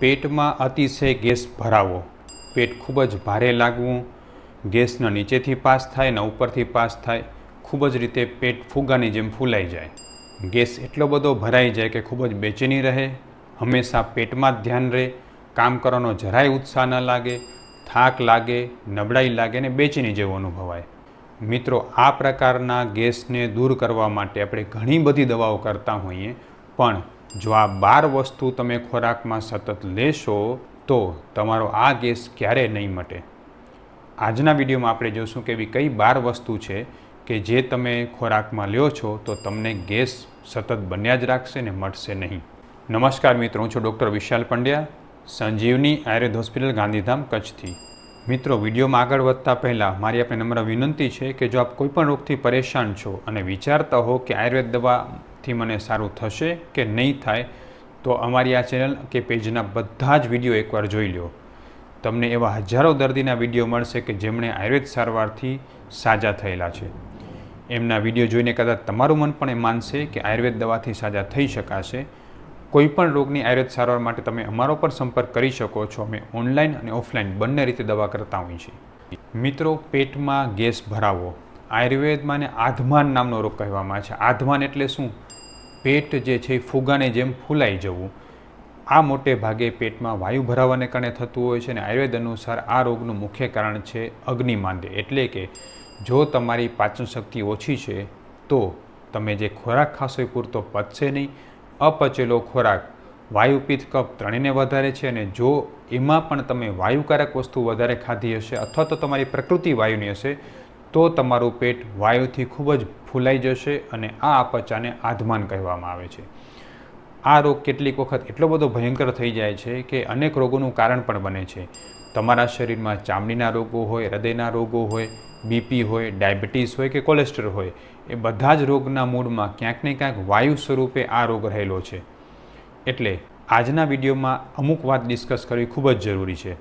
પેટમાં અતિશય ગેસ ભરાવો. પેટ ખૂબ જ ભારે લાગવું. ગેસના નીચેથી પાસ થાય ને ઉપરથી પાસ થાય, ખૂબ જ રીતે પેટ ફુગાની જેમ ફૂલાઈ જાય. ગેસ એટલો બધો ભરાઈ જાય કે ખૂબ જ બેચેની રહે. હંમેશા પેટમાં જ ધ્યાન રહે. કામ કરવાનો જરાય ઉત્સાહ ન લાગે, થાક લાગે, નબળાઈ લાગે ને બેચેની જેવું અનુભવાય. મિત્રો, આ પ્રકારના ગેસને દૂર કરવા માટે આપણે ઘણી બધી દવાઓ કરતા હોઈએ, પણ જો આ બાર વસ્તુ તમે ખોરાકમાં સતત લેશો, તો તમારો આ ગેસ ક્યારેય નહીં મટે. આજના વિડીયોમાં આપણે જોશું કે એવી કઈ બાર વસ્તુ છે કે જે તમે ખોરાકમાં લ્યો છો, તો તમને ગેસ સતત બન્યા જ રાખશે ને મટશે નહીં. નમસ્કાર મિત્રો, હું છું ડૉક્ટર વિશાલ પંડ્યા, સંજીવની આયુર્વેદ હોસ્પિટલ ગાંધીધામ, કચ્છથી. મિત્રો, વિડીયોમાં આગળ વધતા પહેલાં મારી આપણે નમ્ર વિનંતી છે કે જો આપ કોઈપણ રોગથી પરેશાન છો અને વિચારતા હો કે આયુર્વેદ દવાથી મને સારું થશે કે નહીં થાય, તો અમારી આ ચેનલ કે પેજના બધા જ વીડિયો એકવાર જોઈ લો તમને એવા હજારો દર્દીના વીડિયો મળશે કે જેમણે આયુર્વેદ સારવારથી સાજા થયેલા છે. એમના વીડિયો જોઈને કદાચ તમારું મન પણ એ માનશે કે આયુર્વેદ દવાથી સાજા થઈ શકાશે. કોઈપણ રોગની આયુર્વેદ સારવાર માટે તમે અમારો પર સંપર્ક કરી શકો છો. અમે ઓનલાઈન અને ઓફલાઈન બંને રીતે દવા કરતા હોઈએ છીએ. મિત્રો, પેટમાં ગેસ ભરાવો. આયુર્વેદમાં ને આધમાન નામનો રોગ કહેવામાં આવે છે. આધમાન એટલે શું? પેટ જે છે એ ફુગાની જેમ ફૂલાઈ જવું, આ મોટે ભાગે પેટમાં વાયુ ભરાવાને કારણે થતું હોય છે અને આયુર્વેદ અનુસાર આ રોગનું મુખ્ય કારણ છે અગ્નિમાંદ્ય એટલે કે જો તમારી પાચન શક્તિ ઓછી છે, તો તમે જે ખોરાક ખાશો એ પૂરતો પચશે નહીં. અપચેલો ખોરાક વાયુ કપ ત્રણેયને વધારે છે અને જો એમાં પણ તમે વાયુકારક વસ્તુ વધારે ખાધી હશે અથવા તો તમારી પ્રકૃતિ વાયુની હશે તો તમારું પેટ વાયુથી ખૂબ જ ફૂલાઈ જશે અને આ અપચાને આધમાન કહેવામાં આવે છે. આ રોગ કેટલીક વખત એટલો બધો ભયંકર થઈ જાય છે કે અનેક રોગોનું કારણ પણ બને છે. તમારા શરીરમાં ચામડીના રોગો હોય, હૃદયના રોગો હોય, બીપી હોય, ડાયાબિટીસ હોય કે કોલેસ્ટ્રોલ હોય, એ બધા જ રોગના મૂળમાં ક્યાંક ને ક્યાંક વાયુ સ્વરૂપે આ રોગ રહેલો છે. એટલે આજના વિડીયોમાં અમુક વાત ડિસ્કસ કરવી ખૂબ જ જરૂરી છે.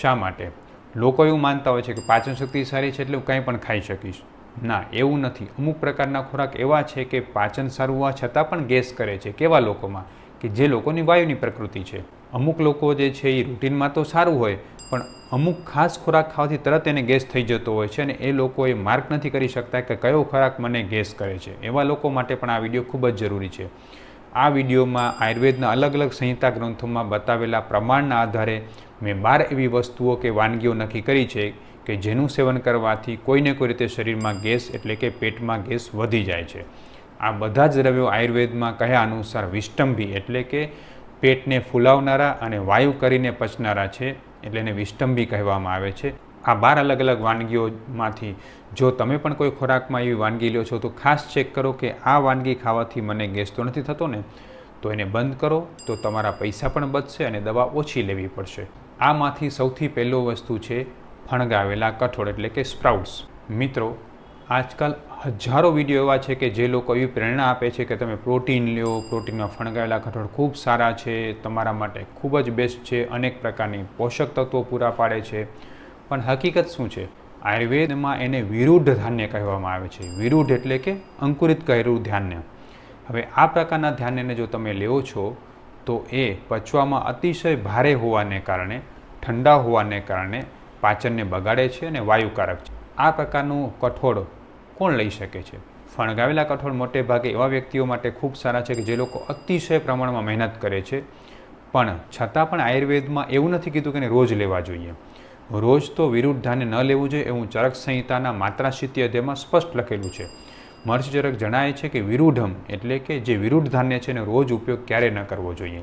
શા માટે? લોકો એવું માનતા હોય છે કે પાચન શક્તિ સારી છે એટલે હું કંઈ પણ ખાઈ શકીશ. ના, એવું નથી. અમુક પ્રકારના ખોરાક એવા છે કે પાચન સારું હોવા છતાં પણ ગેસ કરે છે. કેવા લોકોમાં? કે જે લોકોની વાયુની પ્રકૃતિ છે. અમુક લોકો જે છે એ રૂટીનમાં તો સારું હોય, પણ અમુક ખાસ ખોરાક ખાવાથી તરત એને ગેસ થઈ જતો હોય છે અને એ લોકો એ માર્ક નથી કરી શકતા કે કયો ખોરાક મને ગેસ કરે છે. એવા લોકો માટે પણ આ વીડિયો ખૂબ જ જરૂરી છે. આ વિડીયોમાં આયુર્વેદના અલગ અલગ સંહિતા ગ્રંથોમાં બતાવેલા પ્રમાણના આધારે મેં બાર એવી વસ્તુઓ કે વાનગીઓ નક્કી કરી છે કે જેનું સેવન કરવાથી કોઈને કોઈ રીતે શરીરમાં ગેસ એટલે કે પેટમાં ગેસ વધી જાય છે. આ બધા જ દ્રવ્યો આયુર્વેદમાં કહ્યા અનુસાર વિષ્ટંભી એટલે કે પેટને ફૂલાવનારા અને વાયુ કરીને પચનારા છે એટલે એને વિષ્ટંભી કહેવામાં આવે છે. આ બાર અલગ અલગ વાનગીઓમાંથી જો તમે પણ કોઈ ખોરાકમાં એવી વાનગી લો છો, તો ખાસ ચેક કરો કે આ વાનગી ખાવાથી મને ગેસ તો નથી થતો ને, તો એને બંધ કરો, તો તમારા પૈસા પણ બચશે અને દવા ઓછી લેવી પડશે. આમાંથી સૌથી પહેલો વસ્તુ છે ફણગાવેલા કઠોળ એટલે કે સ્પ્રાઉટ્સ. મિત્રો, આજકાલ હજારો વીડિયો એવા છે કે જે લોકો એવી પ્રેરણા આપે છે કે તમે પ્રોટીન લ્યો, પ્રોટીનમાં ફણગાવેલા કઠોળ ખૂબ સારા છે, તમારા માટે ખૂબ જ બેસ્ટ છે, અનેક પ્રકારની પોષક તત્વો પૂરા પાડે છે. પણ હકીકત શું છે? આયુર્વેદમાં એને વિરુદ્ધ ધાન્ય કહેવામાં આવે છે. વિરુદ્ધ એટલે કે અંકુરિત કહેલું ધાન્ય. હવે આ પ્રકારના ધાન્યને જો તમે લેવો છો, તો એ પચવામાં અતિશય ભારે હોવાને કારણે, ઠંડા હોવાને કારણે પાચનને બગાડે છે અને વાયુકારક છે. આ પ્રકારનું કઠોળ કોણ લઈ શકે છે? ફણગાવેલા કઠોળ મોટે ભાગે એવા વ્યક્તિઓ માટે ખૂબ સારા છે કે જે લોકો અતિશય પ્રમાણમાં મહેનત કરે છે. પણ છતાં પણ આયુર્વેદમાં એવું નથી કીધું કે રોજ લેવા જોઈએ. રોજ તો વિરુદ્ધ ધાન્ય ન લેવું જોઈએ એવું ચરક સંહિતાના માત્રાશીતી તેમાં સ્પષ્ટ લખેલું છે. મર્ષચરક જણાય છે કે વિરુદ્ધમ એટલે કે જે વિરુદ્ધ ધાન્ય છે એનો રોજ ઉપયોગ ક્યારે ન કરવો જોઈએ.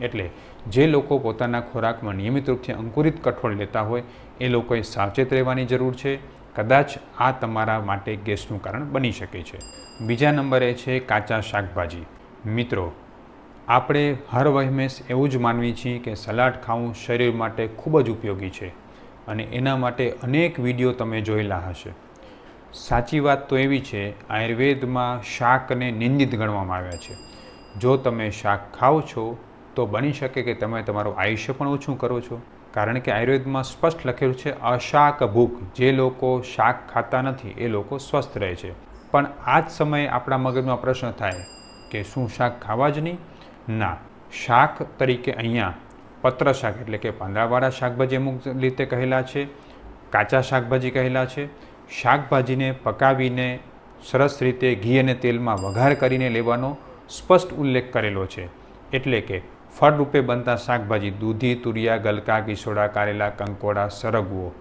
એટલે જે લોકો પોતાના ખોરાકમાં નિયમિત રૂપથી અંકુરિત કઠોળ લેતા હોય, એ લોકોએ સાવચેત રહેવાની જરૂર છે. કદાચ આ તમારા માટે ગેસનું કારણ બની શકે છે. બીજા નંબરે છે કાચા શાકભાજી. મિત્રો, આપણે હર વહેમેશ એવું જ માનવી છીએ કે સલાડ ખાવું શરીર માટે ખૂબ જ ઉપયોગી છે. અને એના માટે અનેક વીડિયો તમે જોયેલા હશે. સાચી વાત તો એવી છે, આયુર્વેદમાં શાકને નિંદિત ગણવામાં આવ્યા છે. જો તમે શાક ખાઓ છો, તો બની શકે કે તમે તમારું આયુષ્ય પણ ઓછું કરો છો. કારણ કે આયુર્વેદમાં સ્પષ્ટ લખેલું છે અશાક ભૂખ જે લોકો શાક ખાતા નથી, એ લોકો સ્વસ્થ રહે છે. પણ આ જ સમયે આપણા મગજમાં પ્રશ્ન થાય કે શું શાક ખાવા જ નહીં? ના. શાક તરીકે અહીંયા પત્ર શાક એટલે કે પાંદડાવાળા શાકભાજી અમુક રીતે કહેલા છે, કાચા શાકભાજી કહેલા છે. શાકભાજીને પકાવીને સરસ રીતે ઘી અને તેલમાં વઘાર કરીને લેવાનો સ્પષ્ટ ઉલ્લેખ કરેલો છે. એટલે કે ફળરૂપે બનતા શાકભાજી દૂધી, તુરિયા, ગલકા કિશોડા કારેલા, કંકોડા, સરગવો,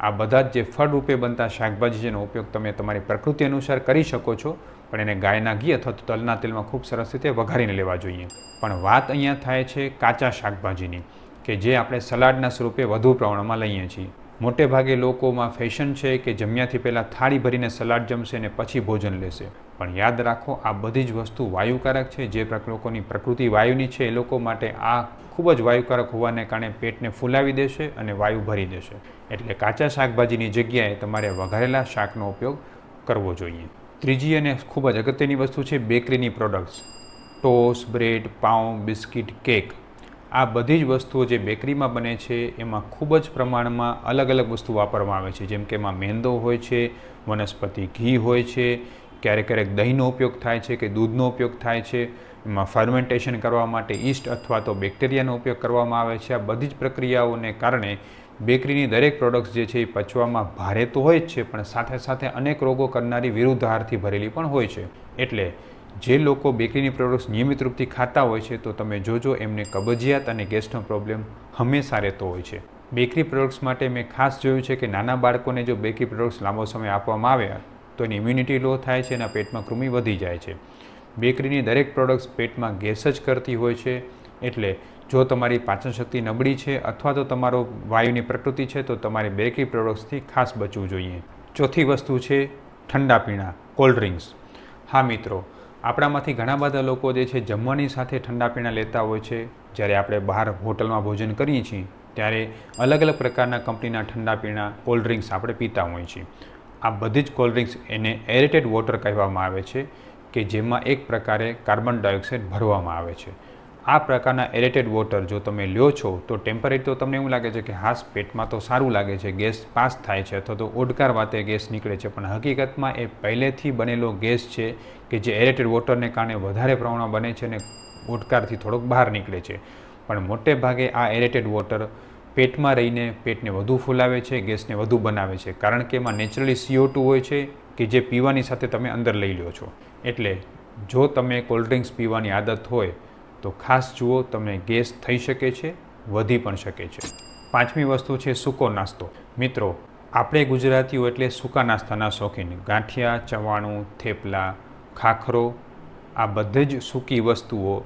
આ બધા જ જે ફળરૂપે બનતા શાકભાજી જેનો ઉપયોગ તમે તમારી પ્રકૃતિ અનુસાર કરી શકો છો. પણ એને ગાયના ઘી અથવા તો તલના તેલમાં ખૂબ સરસ રીતે વઘારીને લેવા જોઈએ. પણ વાત અહીંયા થાય છે કાચા શાકભાજીની, કે જે આપણે સલાડના સ્વરૂપે વધુ પ્રમાણમાં લઈએ છીએ. મોટે ભાગે લોકોમાં ફેશન છે કે જમ્યાથી પહેલાં થાળી ભરીને સલાડ જમશે ને પછી ભોજન લેશે. પણ યાદ રાખો, આ બધી જ વસ્તુ વાયુકારક છે. જે લોકોની પ્રકૃતિ વાયુની છે એ લોકો માટે આ ખૂબ જ વાયુકારક હોવાને કારણે પેટને ફૂલાવી દેશે અને વાયુ ભરી દેશે. એટલે કાચા શાકભાજીની જગ્યાએ તમારે વઘારેલા શાકનો ઉપયોગ કરવો જોઈએ. ત્રીજી અને ખૂબ જ અગત્યની વસ્તુ છે બેકરીની products toast bread pav biscuit cake આ બધી જ વસ્તુઓ જે બેકરીમાં બને છે, એમાં ખૂબ જ પ્રમાણમાં અલગ અલગ વસ્તુ વાપરવામાં આવે છે. જેમ કે એમાં મેંદો હોય છે, વનસ્પતિ ઘી હોય છે, ક્યારેક ક્યારેક દહીંનો ઉપયોગ થાય છે કે દૂધનો ઉપયોગ થાય છે. એમાં ફર્મેન્ટેશન કરવા માટે ઈસ્ટ અથવા તો બેક્ટેરિયાનો ઉપયોગ કરવામાં આવે છે. આ બધી જ પ્રક્રિયાઓને કારણે બેકરીની દરેક પ્રોડક્ટ્સ જે છે એ પચવામાં ભારે તો હોય જ છે, પણ સાથે સાથે અનેક રોગો કરનારી વિરુદ્ધારથી ભરેલી પણ હોય છે. એટલે જે લોકો બેકરીની પ્રોડક્ટ્સ નિયમિત રૂપથી ખાતા હોય છે, તો તમે જોજો એમને કબજિયાત અને ગેસનો પ્રોબ્લેમ હંમેશા રહેતો હોય છે. બેકરી પ્રોડક્ટ્સ માટે મેં ખાસ જોયું છે કે નાના બાળકોને જો બેકરી પ્રોડક્ટ્સ લાંબો સમય આપવામાં આવે, તો એની ઇમ્યુનિટી લો થાય છે અને પેટમાં કૃમિ વધી જાય છે. બેકરીની દરેક પ્રોડક્ટ્સ પેટમાં ગેસ જ કરતી હોય છે, એટલે જો તમારી પાચન શક્તિ નબળી છે અથવા તો તમારો વાયુની પ્રકૃતિ છે, તો તમારે બેકરી પ્રોડક્ટ્સથી ખાસ બચવું જોઈએ. ચોથી વસ્તુ છે ઠંડા પીણા, કોલ્ડ ડ્રિંક્સ. હા મિત્રો, આપણામાંથી ઘણા બધા લોકો જે છે જમવાની સાથે ઠંડા પીણા લેતા હોય છે. જ્યારે આપણે બહાર હોટલમાં ભોજન કરીએ છીએ, ત્યારે અલગ અલગ પ્રકારના કંપનીના ઠંડા પીણા, કોલ્ડ ડ્રિંક્સ આપણે પીતા હોઈએ છીએ. આ બધી જ કોલ્ડ ડ્રિંક્સ એને એરેટેડ વોટર કહેવામાં આવે છે, કે જેમાં એક પ્રકારે કાર્બન ડાયોક્સાઇડ ભરવામાં આવે છે. આ પ્રકારના એરેટેડ વોટર જો તમે લ્યો છો, તો ટેમ્પરેચર તો તમને એવું લાગે છે કે હાસ પેટમાં તો સારું લાગે છે, ગેસ પાસ થાય છે અથવા તો ઓડકાર વાતે ગેસ નીકળે છે. પણ હકીકતમાં એ પહેલેથી બનેલો ગેસ છે કે જે એરેટેડ વોટરને કારણે વધારે પ્રમાણમાં બને છે અને ઓડકારથી થોડોક બહાર નીકળે છે. પણ મોટે ભાગે આ એરેટેડ વોટર પેટમાં રહીને પેટને વધુ ફૂલાવે છે, ગેસને વધુ બનાવે છે. કારણ કે એમાં નેચરલી સીઓ ટુ હોય છે કે જે પીવાની સાથે તમે અંદર લઈ લો છો. એટલે જો તમે કોલ્ડ ડ્રિંક્સ પીવાની આદત હોય તો ખાસ જુઓ, તમને ગેસ થઈ શકે છે, વધી પણ શકે છે. પાંચમી વસ્તુ છે સૂકો નાસ્તો. મિત્રો, આપણે ગુજરાતીઓ એટલે સૂકા નાસ્તાના શોખીન. ગાંઠિયા, ચવાણું, થેપલા, ખાખરો, આ બધે જ સૂકી વસ્તુઓ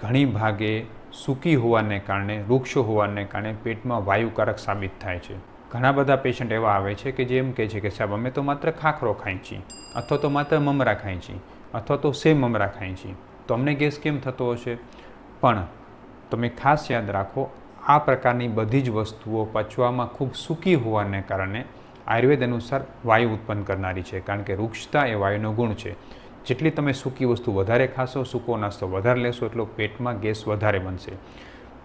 ઘણી ભાગે સૂકી હોવાને કારણે વૃક્ષો હોવાને કારણે પેટમાં વાયુકારક સાબિત થાય છે. ઘણા બધા પેશન્ટ એવા આવે છે કે જે એમ કહે છે કે, સાહેબ, અમે તો માત્ર ખાખરો ખાઈ છીએ, અથવા તો માત્ર મમરા ખાઈ છીએ, અથવા તો સેમ મમરા ખાઈ છીએ. તો અમને ગેસ કેમ થતો હશે? પણ તમે ખાસ યાદ રાખો, આ પ્રકારની બધી જ વસ્તુઓ પચવામાં ખૂબ સૂકી હોવાને કારણે આયુર્વેદ અનુસાર વાયુ ઉત્પન્ન કરનારી છે, કારણ કે વૃક્ષતા એ વાયુનો ગુણ છે. જેટલી તમે સૂકી વસ્તુ વધારે ખાશો, સૂકો નાસ્તો વધારે લેશો, એટલો પેટમાં ગેસ વધારે બનશે.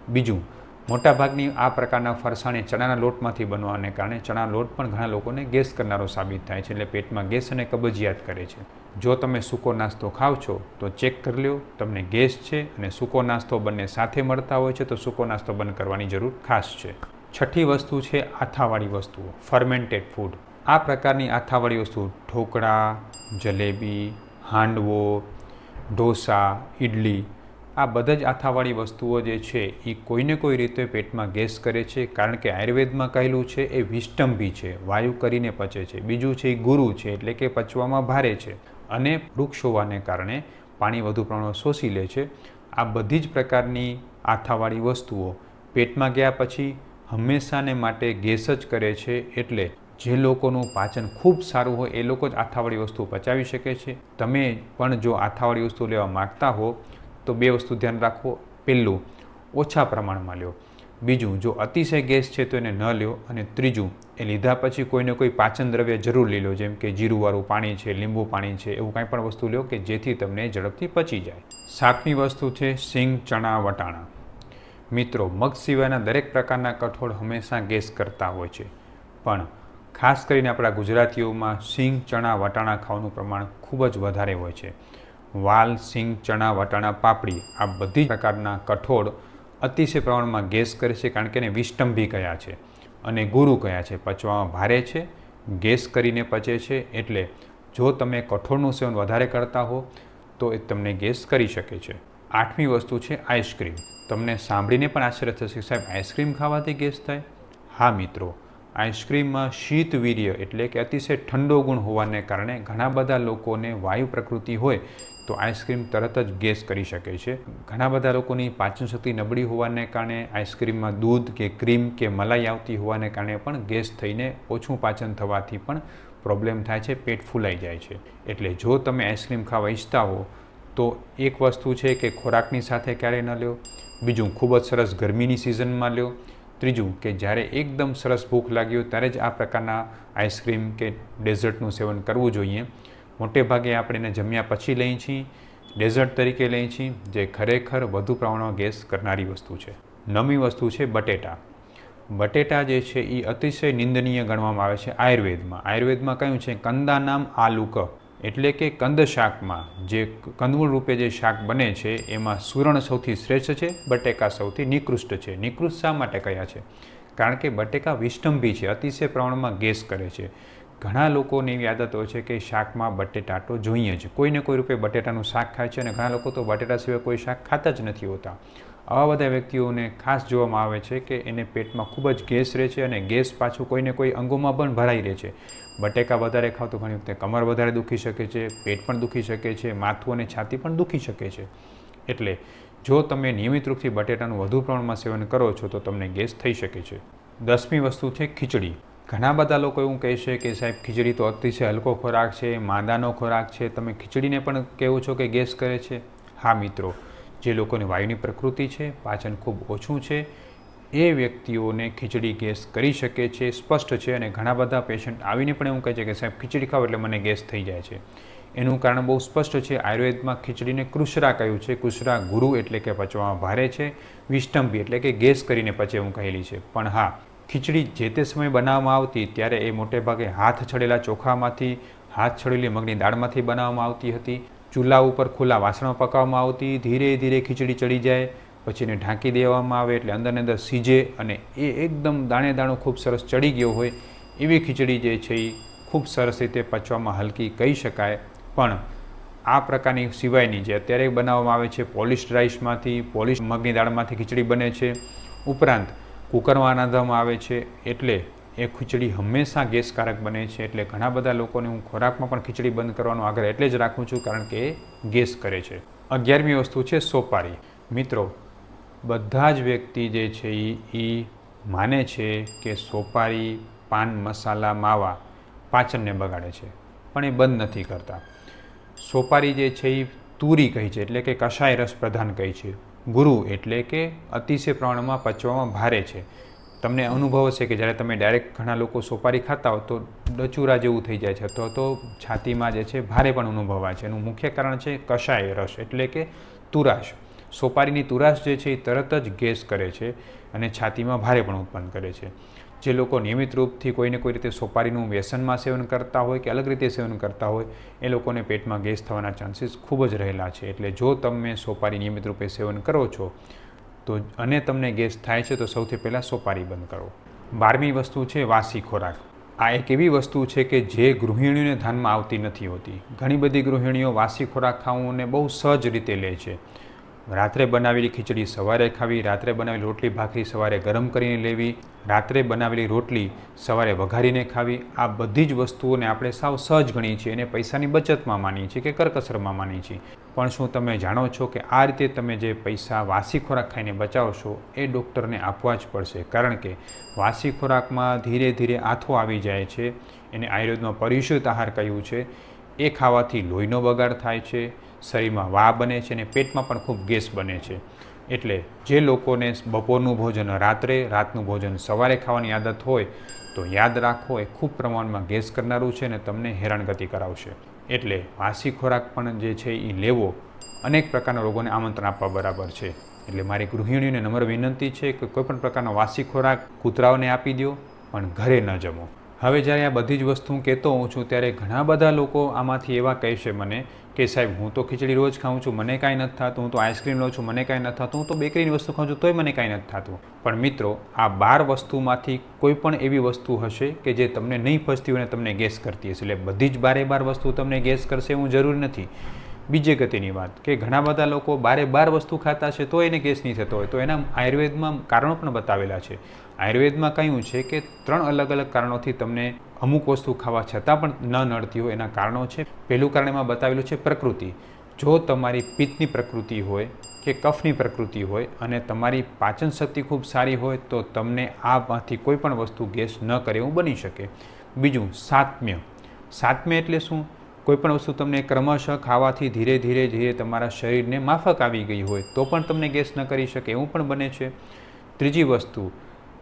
બીજું મોટાભાગની આ પ્રકારના ફરસાણ એ ચણાના લોટમાંથી બનવાને કારણે ચણા લોટ પણ ઘણા લોકોને ગેસ કરનારો સાબિત થાય છે એટલે પેટમાં ગેસ અને કબજિયાત કરે છે. જો તમે સૂકો નાસ્તો ખાવ છો, તો ચેક કરી લો તમને ગેસ છે અને સૂકો નાસ્તો બંને સાથે મળતા હોય છે, તો સૂકો નાસ્તો બંધ કરવાની જરૂર ખાસ છે. છઠ્ઠી વસ્તુ છે આથાવાળી વસ્તુઓ ફર્મેન્ટેડ ફૂડ આ પ્રકારની આથાવાળી વસ્તુ ઢોકળા, જલેબી, હાંડવો, ઢોસા ઇડલી આ બધા જ આથાવાળી વસ્તુઓ જે છે, એ કોઈને કોઈ રીતે પેટમાં ગેસ કરે છે, કારણ કે આયુર્વેદમાં કહેલું છે, એ વિષ્ટંભી છે, વાયુ કરીને પચે છે. બીજું છે, એ ગુરુ છે, એટલે કે પચવામાં ભારે છે. અને વૃક્ષ હોવાને કારણે પાણી વધુ પ્રમાણમાં શોષી લે છે. આ બધી જ પ્રકારની આથાવાળી વસ્તુઓ પેટમાં ગયા પછી હંમેશાને માટે ગેસ જ કરે છે, એટલે જે લોકોનું પાચન ખૂબ સારું હોય, એ લોકો જ આથાવાળી વસ્તુ પચાવી શકે છે. તમે પણ જો આથાવાળી વસ્તુ લેવા માગતા હો તો બે વસ્તુ ધ્યાન રાખો. પહેલું, ઓછા પ્રમાણમાં લ્યો. બીજું, જો અતિશય ગેસ છે તો એને ન લ્યો. અને ત્રીજું, એ લીધા પછી કોઈને કોઈ પાચન દ્રવ્ય જરૂર લઈ લો, જેમ કે જીરુંવાળું પાણી છે, લીંબુ પાણી છે, એવું કાંઈ પણ વસ્તુ લ્યો કે જેથી તમને ઝડપથી પચી જાય. સાતમી વસ્તુ છે, સિંગ, ચણા, વટાણા. મિત્રો, મગ સિવાયના દરેક પ્રકારના કઠોળ હંમેશા ગેસ કરતા હોય છે. પણ ખાસ કરીને આપણા ગુજરાતીઓમાં સિંગ, ચણા, વટાણા ખાવાનું પ્રમાણ ખૂબ જ વધારે હોય છે. વાલ, સિંગ, ચણા, વટાણા, પાપડી આ બધી પ્રકારના કઠોળ અતિશય પ્રમાણમાં ગેસ કરે છે કારણ કે એને વિષ્ટંભી કયા છે અને ગુરુ કયા છે. પચવામાં ભારે છે, ગેસ કરીને પચે છે એટલે જો તમે કઠોળનું સેવન વધારે કરતા હો તો એ તમને ગેસ કરી શકે છે. આઠમી વસ્તુ છે આઈસ્ક્રીમ. તમને સાંભળીને પણ આશ્ચર્ય થશે સાહેબ, આઈસ્ક્રીમ ખાવાથી ગેસ થાય? હા મિત્રો, આઈસ્ક્રીમમાં શીત વીર્ય એટલે કે અતિશય ઠંડો ગુણ હોવાને કારણે ઘણા બધા લોકોને વાયુ પ્રકૃતિ હોય તો આઈસ્ક્રીમ તરત જ ગેસ કરી શકે છે. ઘણા બધા લોકોની પાચન શક્તિ નબળી હોવાને કારણે આઈસ્ક્રીમમાં દૂધ કે ક્રીમ કે મલાઈ આવતી હોવાને કારણે પણ ગેસ થઈને ઓછું પાચન થવાથી પણ પ્રોબ્લેમ થાય છે, પેટ ફૂલાઈ જાય છે. એટલે જો તમે આઈસ્ક્રીમ ખાવા ઈચ્છતા હો, તો એક વસ્તુ છે કે ખોરાકની સાથે ક્યારેય ન લ્યો. બીજું, ખૂબ જ સરસ ગરમીની સિઝનમાં લ્યો. ત્રીજું કે જ્યારે એકદમ સરસ ભૂખ લાગી હોય, ત્યારે જ આ પ્રકારના આઈસ્ક્રીમ કે ડેઝર્ટનું સેવન કરવું જોઈએ. મોટે ભાગે આપણે એને જમ્યા પછી લઈએ છીએ ડેઝર્ટ તરીકે લઈએ છીએ, જે ખરેખર વધુ પ્રમાણમાં ગેસ કરનારી વસ્તુ છે. નવી વસ્તુ છે બટેટા. બટેટા જે છે એ અતિશય નિંદનીય ગણવામાં આવે છે આયુર્વેદમાં. આયુર્વેદમાં કયું છે, કંદા નામ આલુક. એટલે કે કંદ શાકમાં જે કંદમૂળ રૂપે જે શાક બને છે, એમાં સુરણ સૌથી શ્રેષ્ઠ છે, બટેકા સૌથી નિકૃષ્ટ છે. નિકૃષ્ટ શા માટે કયા છે? કારણ કે બટેકા વિષ્ટંભી છે, અતિશય પ્રમાણમાં ગેસ કરે છે. ઘણા લોકોને એવી આદત હોય છે કે શાકમાં બટેટા તો જોઈએ જ. કોઈને કોઈ રૂપે બટેટાનું શાક ખાય છે અને ઘણા લોકો તો બટેટા સિવાય કોઈ શાક ખાતા જ નથી હોતા. આવા બધા વ્યક્તિઓને ખાસ જોવામાં આવે છે કે એને પેટમાં ખૂબ જ ગેસ રહે છે અને ગેસ પાછું કોઈને કોઈ અંગોમાં પણ ભરાઈ રહે છે. બટેકા વધારે ખાવ તો ઘણી વખતે કમર વધારે દુખી શકે છે, પેટ પણ દુખી શકે છે, માથું અને છાતી પણ દુખી શકે છે. એટલે જો તમે નિયમિત રૂપથી બટેટાનું વધુ પ્રમાણમાં સેવન કરો છો તો તમને ગેસ થઈ શકે છે. દસમી વસ્તુ છે ખીચડી. ઘણા બધા લોકો એવું કહે છે કે સાહેબ, ખીચડી તો અતિશય હલકો ખોરાક છે, માંદાનો ખોરાક છે. તમે ખીચડીને પણ કહેવો છો કે ગેસ કરે છે? હા મિત્રો, જે લોકોની વાયુની પ્રકૃતિ છે, પાચન ખૂબ ઓછું છે, એ વ્યક્તિઓને ખીચડી ગેસ કરી શકે છે, સ્પષ્ટ છે અને ઘણા બધા પેશન્ટ આવીને પણ એવું કહે છે કે સાહેબ, ખીચડી ખાવ એટલે મને ગેસ થઈ જાય છે. એનું કારણ બહુ સ્પષ્ટ છે, આયુર્વેદમાં ખીચડીને કૃષરા કહ્યું છે. કૃષરા ગુરુ એટલે કે પચવામાં ભારે છે, વિષ્ટંભી એટલે કે ગેસ કરીને પચે એવું કહેલી છે. પણ હા ખીચડી જે તે સમયે બનાવવામાં આવતી ત્યારે એ મોટે ભાગે હાથ છડેલા ચોખામાંથી, હાથ છડેલી મગની દાળમાંથી બનાવવામાં આવતી હતી. ચૂલા ઉપર ખુલ્લા વાસણો પકાવવામાં આવતી. ધીરે ધીરે ખીચડી ચડી જાય, પછી એને ઢાંકી દેવામાં આવે એટલે અંદર અંદર સીજે અને એ એકદમ દાણે દાણો ખૂબ સરસ ચડી ગયો હોય એવી ખીચડી જે છે એ ખૂબ સરસ રીતે પચવામાં હલકી કહી શકાય. પણ આ પ્રકારની સિવાયની જે અત્યારે બનાવવામાં આવે છે પોલિશ રાઈસમાંથી પોલિશ મગની દાળમાંથી ખીચડી બને છે. ઉપરાંત કુકરમાં રાંધવામાં આવે છે એટલે એ ખીચડી હંમેશા ગેસકારક બને છે. એટલે ઘણા બધા લોકોને હું ખોરાકમાં પણ ખીચડી બંધ કરવાનો આગ્રહ એટલે જ રાખું છું કારણ કે ગેસ કરે છે. અગિયારમી વસ્તુ છે સોપારી. મિત્રો, બધા જ વ્યક્તિ જે છે એ એ માને છે કે સોપારી, પાન, મસાલા, માવા પાચનને બગાડે છે, પણ એ બંધ નથી કરતા. સોપારી જે છે એ તુરી કહી છે એટલે કે કષાય રસ પ્રધાન કહી છે. ગુરુ એટલે કે અતિશય પ્રમાણમાં પચવામાં ભારે છે. તમને અનુભવ હશે કે જ્યારે તમે ડાયરેક્ટ ઘણા લોકો સોપારી ખાતા હો તો ડચુરા જેવું થઈ જાય છે અથવા તો છાતીમાં જે છે ભારે પણ અનુભવાય છે. એનું મુખ્ય કારણ છે કષાય રસ એટલે કે તુરાશ. સોપારીની તુરાશ જે છે એ તરત જ ગેસ કરે છે અને છાતીમાં ભારે પણ ઉત્પન્ન કરે છે. જે લોકો નિયમિત રૂપથી કોઈને કોઈ રીતે સોપારીનું વ્યસનમાં સેવન કરતા હોય કે અલગ રીતે સેવન કરતા હોય, એ લોકોને પેટમાં ગેસ થવાના ચાન્સીસ ખૂબ જ રહેલા છે. એટલે જો તમે સોપારી નિયમિત રૂપે સેવન કરો છો, તો અને તમને ગેસ થાય છે, તો સૌથી પહેલાં સોપારી બંધ કરો. બારમી વસ્તુ છે વાસી ખોરાક. આ એક એવી વસ્તુ છે કે જે ગૃહિણીઓને ધ્યાનમાં આવતી નથી હોતી. ઘણી બધી ગૃહિણીઓ વાસી ખોરાક ખાવુંને બહુ સહજ રીતે લે છે. રાત્રે બનાવેલી ખીચડી સવારે ખાવી, રાત્રે બનાવેલી રોટલી ભાખરી સવારે ગરમ કરીને લેવી, રાત્રે બનાવેલી રોટલી સવારે વઘારીને ખાવી, આ બધી જ વસ્તુઓને આપણે સાવ સહજ ગણીએ છીએ અને પૈસાની બચતમાં માનીએ છીએ કે કરકસરમાં માનીએ છીએ. પણ શું તમે જાણો છો કે આ રીતે તમે જે પૈસા વાસી ખોરાક ખાઈને બચાવશો એ ડૉક્ટરને આપવા જ પડશે. કારણ કે વાસી ખોરાકમાં ધીરે ધીરે આથો આવી જાય છે. એને આયુર્વેદમાં પરિશુદ્ધ આહાર કહ્યું છે. એ ખાવાથી લોહીનો બગાડ થાય છે. શરીરમાં વા બને છે અને પેટમાં પણ ખૂબ ગેસ બને છે. એટલે જે લોકોને બપોરનું ભોજન, રાત્રે રાતનું ભોજન સવારે ખાવાની આદત હોય, તો યાદ રાખો એ ખૂબ પ્રમાણમાં ગેસ કરનારું છે અને તમને હેરાનગતિ કરાવશે. એટલે વાસી ખોરાક પણ જે છે એ લેવો, અનેક પ્રકારના રોગોને આમંત્રણ આપવા બરાબર છે. એટલે મારી ગૃહિણીઓને નમ્ર વિનંતી છે કે કોઈપણ પ્રકારનો વાસી ખોરાક કૂતરાઓને આપી દો, પણ ઘરે ન જમો. હવે જ્યારે આ બધી જ વસ્તુ હું કહેતો હોઉં છું, ત્યારે ઘણા બધા લોકો આમાંથી એવા કહેશે મને કે સાહેબ, હું તો ખીચડી રોજ ખાઉં છું, મને કાંઈ નથી થતું. હું તો આઈસ્ક્રીમ લઉં છું, મને કાંઈ નથી થતું. હું તો બેકરીની વસ્તુ ખાઉં છું, તોય મને કાંઈ નથી થતું. પણ મિત્રો, આ બાર વસ્તુમાંથી કોઈ પણ એવી વસ્તુ હશે કે જે તમને નહીં ફસતી હોય અને તમને ગેસ કરતી હશે. એટલે બધી જ બારે બાર વસ્તુ તમને ગેસ કરશે એવું જરૂર નથી. બીજી ગતિની વાત કે ઘણા બધા લોકો બારે બાર વસ્તુ ખાતા છે તો એને ગેસ નહીં થતો હોય. તો એના આયુર્વેદમાં કારણો પણ બતાવેલા છે. આયુર્વેદમાં કહ્યું છે કે ત્રણ અલગ અલગ કારણોથી તમને અમુક વસ્તુ ખાવા છતાં પણ ન નડતી હોય એના કારણો છે. પહેલું કારણ એમાં બતાવેલું છે પ્રકૃતિ. જો તમારી પિત્તની પ્રકૃતિ હોય કે કફની પ્રકૃતિ હોય અને તમારી પાચન શક્તિ ખૂબ સારી હોય તો તમને આમાંથી કોઈ પણ વસ્તુ ગેસ ન કરે એવું બની શકે. બીજું, સાત્મ્ય. સાત્મ્ય એટલે શું? કોઈ પણ વસ્તુ તમને ક્રમશઃ ખાવાથી ધીરે ધીરે ધીરે તમારા શરીરને માફક આવી ગઈ હોય તો પણ તમને ગેસ ન કરી શકે એવું પણ બને છે. ત્રીજી વસ્તુ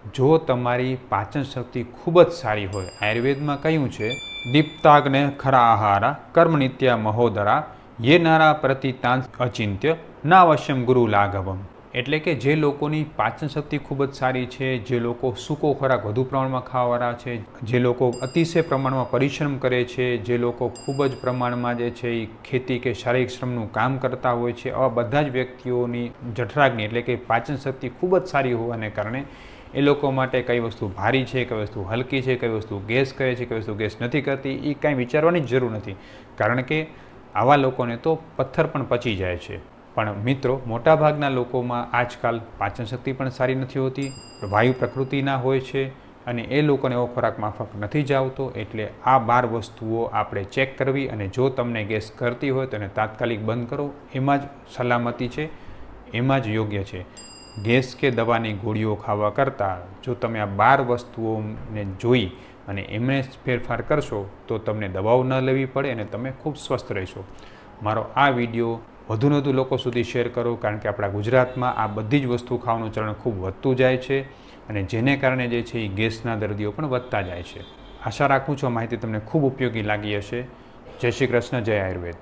જો તમારી પાચન શક્તિ ખૂબ જ સારી હોય, આયુર્વેદમાં કહ્યું છે, દીપ્તાગ્ને ખરા આહારા, કર્મનિત્ય મહોદરા, યે નારા પ્રતિતાંત અચિંત્ય, નાવશ્યમ ગુરુ લાઘવમ. એટલે કે જે લોકોની પાચન શક્તિ ખૂબ જ સારી છે, જે લોકો સૂકો ખોરાક વધુ પ્રમાણમાં ખાવાવાળા છે, જે લોકો અતિશય પ્રમાણમાં પરિશ્રમ કરે છે, જે લોકો ખૂબ જ પ્રમાણમાં જે છે એ ખેતી કે શારીરિક શ્રમનું કામ કરતા હોય છે, આવા બધા જ વ્યક્તિઓની જઠરાગ્નિ એટલે કે પાચન શક્તિ ખૂબ જ સારી હોવાને કારણે એ લોકો માટે કઈ વસ્તુ ભારી છે, કઈ વસ્તુ હલકી છે, કઈ વસ્તુ ગેસ કરે છે, કઈ વસ્તુ ગેસ નથી કરતી એ કાંઈ વિચારવાની જરૂર નથી. કારણ કે આવા લોકોને તો પથ્થર પણ પચી જાય છે. પણ મિત્રો, મોટાભાગના લોકોમાં આજકાલ પાચન શક્તિ પણ સારી નથી હોતી, વાયુ પ્રકૃતિના હોય છે અને એ લોકોને એવો ખોરાક માફક નથી જાવતો, એટલે આ બાર વસ્તુઓ આપણે ચેક કરવી અને જો તમને ગેસ કરતી હોય તો એને તાત્કાલિક બંધ કરો. એમાં જ સલામતી છે, એમાં જ યોગ્ય છે. ગેસ કે દવાની ગોળીઓ ખાવા કરતાં જો તમે આ બાર વસ્તુઓને જોઈ અને એમને જ ફેરફાર કરશો, તો તમને દવાઓ ન લેવી પડે અને તમે ખૂબ સ્વસ્થ રહેશો. મારો આ વીડિયો વધુને વધુ લોકો સુધી શેર કરો, કારણ કે આપણા ગુજરાતમાં આ બધી જ વસ્તુ ખાવાનું ચલણ ખૂબ વધતું જાય છે અને જેને કારણે જે છે એ ગેસના દર્દીઓ પણ વધતા જાય છે. આશા રાખું છું આ માહિતી તમને ખૂબ ઉપયોગી લાગી હશે. જય શ્રી કૃષ્ણ, જય આયુર્વેદ.